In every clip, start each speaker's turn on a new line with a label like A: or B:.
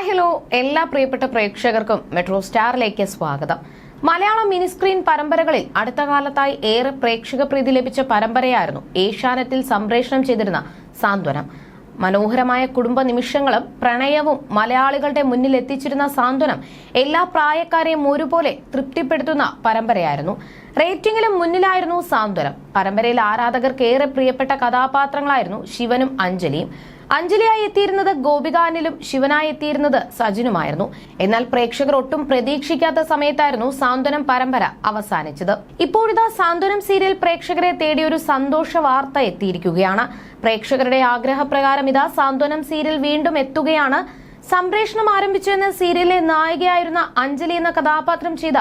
A: Hi hello എല്ലാ പ്രിയപ്പെട്ട പ്രേക്ഷകർക്കും മെട്രോ സ്റ്റാറിലേക്ക് സ്വാഗതം. മലയാളം മിനി സ്ക്രീൻ പരമ്പരകളിൽ അടുത്ത കാലത്തായി ഏറെ പ്രേക്ഷക പ്രീതി ലഭിച്ച പരമ്പരയായിരുന്നു ഏഷ്യാനെറ്റിൽ സംപ്രേഷണം ചെയ്തിരുന്ന സാന്ത്വനം. മനോഹരമായ കുടുംബ നിമിഷങ്ങളും പ്രണയവും മലയാളികളുടെ മുന്നിൽ എത്തിച്ചിരുന്ന സാന്ത്വനം എല്ലാ പ്രായക്കാരെയും ഒരുപോലെ തൃപ്തിപ്പെടുത്തുന്ന പരമ്പരയായിരുന്നു. റേറ്റിംഗിലും മുന്നിലായിരുന്നു സാന്ത്വനം. പരമ്പരയിൽ ആരാധകർക്ക് ഏറെ പ്രിയപ്പെട്ട കഥാപാത്രങ്ങളായിരുന്നു ശിവനും അഞ്ജലിയും. അഞ്ജലിയായി എത്തിയിരുന്നത് ഗോപികാനിലും ശിവനായി എത്തിയിരുന്നത് സജിനുമായിരുന്നു. എന്നാൽ പ്രേക്ഷകർ ഒട്ടും പ്രതീക്ഷിക്കാത്ത സമയത്തായിരുന്നു സാന്ത്വനം പരമ്പര അവസാനിച്ചത്. ഇപ്പോഴിതാ സാന്ത്വനം സീരിയൽ പ്രേക്ഷകരെ തേടി ഒരു സന്തോഷ വാർത്ത എത്തിയിരിക്കുകയാണ്. പ്രേക്ഷകരുടെ ആഗ്രഹപ്രകാരം ഇതാ സാന്ത്വനം സീരിയൽ വീണ്ടും എത്തുകയാണ്. സംപ്രേഷണം ആരംഭിച്ചു എന്ന സീരിയലിലെ നായികയായിരുന്ന അഞ്ജലി എന്ന കഥാപാത്രം ചെയ്ത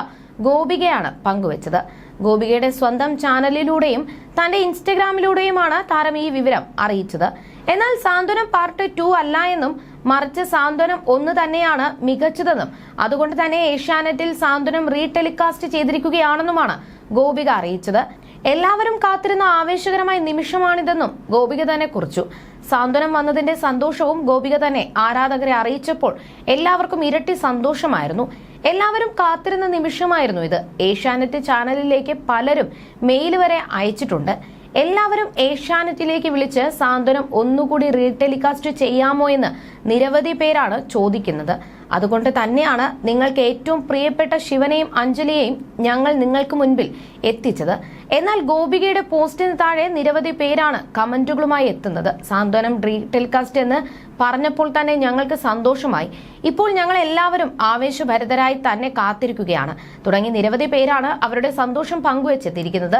A: ഗോപികയാണ് പങ്കുവച്ചത്. ഗോപികയുടെ സ്വന്തം ചാനലിലൂടെയും തന്റെ ഇൻസ്റ്റഗ്രാമിലൂടെയുമാണ് താരം ഈ വിവരം അറിയിച്ചത്. എന്നാൽ സാന്ത്വനം പാർട്ട് ടു അല്ല എന്നും മറിച്ച് സാന്ത്വനം ഒന്ന് തന്നെയാണ് മികച്ചതെന്നും അതുകൊണ്ട് തന്നെ ഏഷ്യാനെറ്റിൽ സാന്ത്വനം റീടെലികാസ്റ്റ് ചെയ്തിരിക്കുകയാണെന്നുമാണ് ഗോപിക അറിയിച്ചത്. എല്ലാവരും കാത്തിരുന്ന ആവേശകരമായ നിമിഷമാണിതെന്നും ഗോപിക തന്നെ കുറിച്ചു. സാന്ത്വനം വന്നതിന്റെ സന്തോഷവും ഗോപിക തന്നെ ആരാധകരെ അറിയിച്ചപ്പോൾ എല്ലാവർക്കും ഇരട്ടി സന്തോഷമായിരുന്നു. എല്ലാവരും കാത്തിരുന്ന നിമിഷമായിരുന്നു ഇത്. ഏഷ്യാനെറ്റ് ചാനലിലേക്ക് പലരും മെയിൽ വരെ അയച്ചിട്ടുണ്ട്. എല്ലാവരും ഏഷ്യാനെറ്റിലേക്ക് വിളിച്ച് സാന്ത്വനം ഒന്നുകൂടി റീടെലികാസ്റ്റ് ചെയ്യാമോ എന്ന് നിരവധി പേരാണ് ചോദിക്കുന്നത്. അതുകൊണ്ട് തന്നെയാണ് നിങ്ങൾക്ക് ഏറ്റവും പ്രിയപ്പെട്ട ശിവനെയും അഞ്ജലിയെയും ഞങ്ങൾ നിങ്ങൾക്ക് മുൻപിൽ എത്തിച്ചത്. എന്നാൽ ഗോപികയുടെ പോസ്റ്റിന് താഴെ നിരവധി പേരാണ് കമന്റുകളുമായി എത്തുന്നത്. സാന്ത്വനം റീടെലികാസ്റ്റ് എന്ന് പറഞ്ഞപ്പോൾ തന്നെ ഞങ്ങൾക്ക് സന്തോഷമായി. ഇപ്പോൾ ഞങ്ങൾ എല്ലാവരും ആവേശഭരിതരായി തന്നെ കാത്തിരിക്കുകയാണ്. തുടങ്ങി നിരവധി പേരാണ് അവരുടെ സന്തോഷം പങ്കുവച്ചെത്തിയിരിക്കുന്നത്.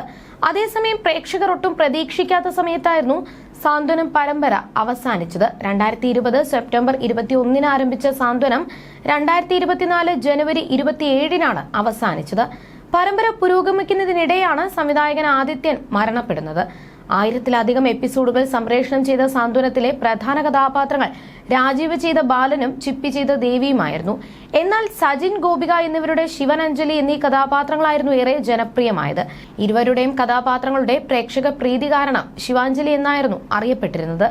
A: അതേസമയം പ്രേക്ഷകർ ഒട്ടും പ്രതീക്ഷിക്കാത്ത സമയത്തായിരുന്നു സാന്ത്വനം പരമ്പര അവസാനിച്ചത്. രണ്ടായിരത്തി ഇരുപത് സെപ്റ്റംബർ ഇരുപത്തി ഒന്നിന് ആരംഭിച്ച സാന്ത്വനം രണ്ടായിരത്തി ഇരുപത്തിനാല് ജനുവരി ഇരുപത്തിയേഴിനാണ് അവസാനിച്ചത്. പരമ്പര പുരോഗമിക്കുന്നതിനിടെയാണ് സംവിധായകൻ ആദിത്യൻ മരണപ്പെടുന്നത്. ആയിരത്തിലധികം എപ്പിസോഡുകൾ സംപ്രേഷണം ചെയ്ത സാന്ത്വനത്തിലെ പ്രധാന കഥാപാത്രങ്ങൾ രാജീവ് ചെയ്ത ബാലനും ചിപ്പി ചെയ്ത ദേവിയുമായിരുന്നു. എന്നാൽ സജിൻ ഗോപിക എന്നിവരുടെ ശിവൻ അഞ്ജലി എന്നീ കഥാപാത്രങ്ങളായിരുന്നു ഏറെ ജനപ്രിയമായത്. ഇരുവരുടെയും കഥാപാത്രങ്ങളുടെ പ്രേക്ഷക പ്രീതി കാരണം ശിവാഞ്ജലി എന്നായിരുന്നു അറിയപ്പെട്ടിരുന്നത്.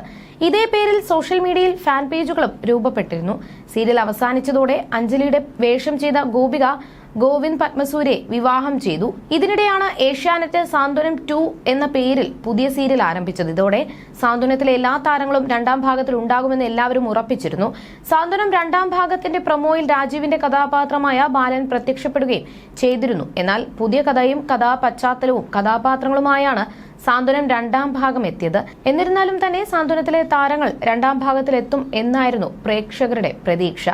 A: ഇതേ പേരിൽ സോഷ്യൽ മീഡിയയിൽ ഫാൻ പേജുകളും രൂപപ്പെട്ടിരുന്നു. സീരിയൽ അവസാനിച്ചതോടെ അഞ്ജലിയുടെ വേഷം ചെയ്ത ഗോപിക ഗോവിന്ദ് പത്മസൂരെ വിവാഹം ചെയ്തു. ഇതിനിടെയാണ് ഏഷ്യാനെറ്റ് സാന്ത്വനം ടു എന്ന പേരിൽ പുതിയ സീരിയൽ ആരംഭിച്ചത്. ഇതോടെ സാന്ത്വനത്തിലെ എല്ലാ താരങ്ങളും രണ്ടാം ഭാഗത്തിൽ ഉണ്ടാകുമെന്ന് എല്ലാവരും ഉറപ്പിച്ചിരുന്നു. സാന്ത്വനം രണ്ടാം ഭാഗത്തിന്റെ പ്രൊമോയിൽ രാജീവിന്റെ കഥാപാത്രമായ ബാലൻ പ്രത്യക്ഷപ്പെടുകയും ചെയ്തിരുന്നു. എന്നാൽ പുതിയ കഥയും കഥാപശ്ചാത്തലവും കഥാപാത്രങ്ങളുമായാണ് സാന്ത്വനം രണ്ടാം ഭാഗം എത്തിയത്. എന്നിരുന്നാലും തന്നെ സാന്ത്വനത്തിലെ താരങ്ങൾ രണ്ടാം ഭാഗത്തിൽ എത്തും എന്നായിരുന്നു പ്രേക്ഷകരുടെ പ്രതീക്ഷ.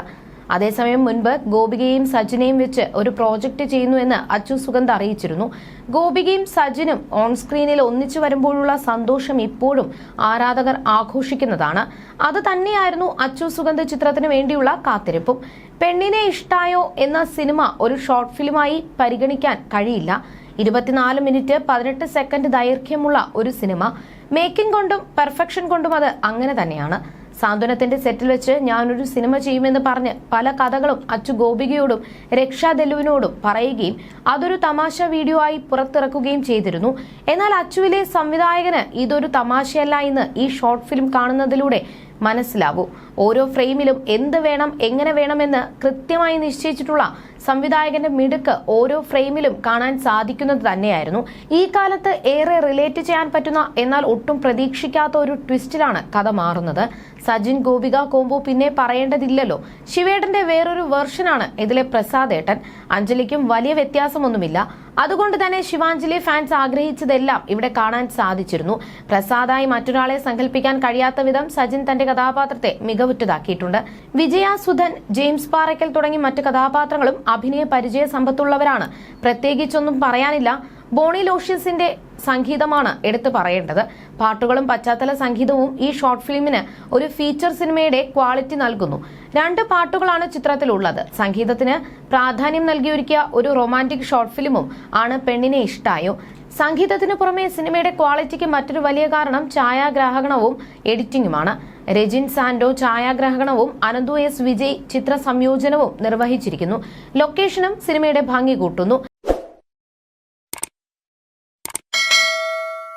A: അതേസമയം മുൻപ് ഗോപികയും സജിനെയും വെച്ച് ഒരു പ്രോജക്റ്റ് ചെയ്യുന്നുവെന്ന് അച്ചു സുഗന്ധ അറിയിച്ചിരുന്നു. ഗോപികയും സജിനും ഓൺ സ്ക്രീനിൽ ഒന്നിച്ചു വരുമ്പോഴുള്ള സന്തോഷം ഇപ്പോഴും ആരാധകർ ആഘോഷിക്കുന്നതാണ്. അത് തന്നെയായിരുന്നു അച്ചു സുഗന്ധ ചിത്രത്തിന് വേണ്ടിയുള്ള കാത്തിരിപ്പും. പെണ്ണിനെ ഇഷ്ടായോ എന്ന സിനിമ ഒരു ഷോർട്ട് ഫിലിമായി പരിഗണിക്കാൻ കഴിയില്ല. ഇരുപത്തിനാല് മിനിറ്റ് പതിനെട്ട് സെക്കൻഡ് ദൈർഘ്യമുള്ള ഒരു സിനിമ. മേക്കിംഗ് കൊണ്ടും പെർഫെക്ഷൻ കൊണ്ടും അത് അങ്ങനെ തന്നെയാണ്. സാന്ത്വനത്തിന്റെ സെറ്റിൽ വെച്ച് ഞാനൊരു സിനിമ ചെയ്യുമെന്ന് പറഞ്ഞ് പല കഥകളും അച്ചു ഗോപികയോടും രക്ഷാ ദല്ലുവിനോടും പറയുകയും അതൊരു തമാശ വീഡിയോ ആയി പുറത്തിറക്കുകയും ചെയ്തിരുന്നു. എന്നാൽ അച്ചുവിലെ സംവിധായകന് ഇതൊരു തമാശയല്ല എന്ന് ഈ ഷോർട്ട് ഫിലിം കാണുന്നതിലൂടെ മനസ്സിലാവൂ. ഓരോ ഫ്രെയിമിലും എന്ത് വേണം എങ്ങനെ വേണമെന്ന് കൃത്യമായി നിശ്ചയിച്ചിട്ടുള്ള സംവിധായകന്റെ മിടുക്ക് ഓരോ ഫ്രെയിമിലും കാണാൻ സാധിക്കുന്നത് തന്നെയായിരുന്നു. ഈ കാലത്ത് ഏറെ റിലേറ്റ് ചെയ്യാൻ പറ്റുന്ന എന്നാൽ ഒട്ടും പ്രതീക്ഷിക്കാത്ത ഒരു ട്വിസ്റ്റിലാണ് കഥ മാറുന്നത്. സജിൻ ഗോപിക കോംബോ പിന്നെ പറയേണ്ടതില്ലല്ലോ. ശിവേട്ടന്റെ വേറൊരു വെർഷനാണ് ഇതിലെ പ്രസാദ് ഏട്ടൻ അഞ്ജലിക്കും വലിയ വ്യത്യാസമൊന്നുമില്ല. അതുകൊണ്ട് തന്നെ ശിവാഞ്ജലി ഫാൻസ് ആഗ്രഹിച്ചതെല്ലാം ഇവിടെ കാണാൻ സാധിച്ചിരുന്നു. പ്രസാദായി മറ്റൊരാളെ സങ്കല്പിക്കാൻ കഴിയാത്ത വിധം സജിൻ തന്റെ കഥാപാത്രത്തെ മികവുറ്റതാക്കിയിട്ടുണ്ട്. വിജയ സുധൻ ജെയിംസ് പാറയ്ക്കൽ തുടങ്ങി മറ്റു കഥാപാത്രങ്ങളും അഭിനയ പരിചയ സമ്പത്തുള്ളവരാണ്. പ്രത്യേകിച്ചൊന്നും പറയാനില്ല. ബോണി ലോഷ്യസിന്റെ സംഗീതമാണ് എടുത്തു പറയേണ്ടത്. പാട്ടുകളും പശ്ചാത്തല സംഗീതവും ഈ ഷോർട്ട് ഫിലിമിന് ഒരു ഫീച്ചർ സിനിമയുടെ ക്വാളിറ്റി നൽകുന്നു. രണ്ട് പാട്ടുകളാണ് ചിത്രത്തിലുള്ളത്. സംഗീതത്തിന് പ്രാധാന്യം നൽകിയൊരുക്കിയ ഒരു റൊമാന്റിക് ഷോർട്ട് ഫിലിമും ആണ് പെണ്ണിനെ ഇഷ്ടായോ? സംഗീതത്തിന് പുറമെ സിനിമയുടെ ക്വാളിറ്റിക്ക് മറ്റൊരു വലിയ കാരണം ഛായാഗ്രാഹകണവും എഡിറ്റിംഗുമാണ്. രജിൻ സാൻഡോ ഛായാഗ്രഹണവും അനന്തു എസ് വിജയ് ചിത്ര സംയോജനവും നിർവഹിച്ചിരിക്കുന്നു. ലൊക്കേഷനും സിനിമയുടെ ഭംഗി കൂട്ടുന്നു.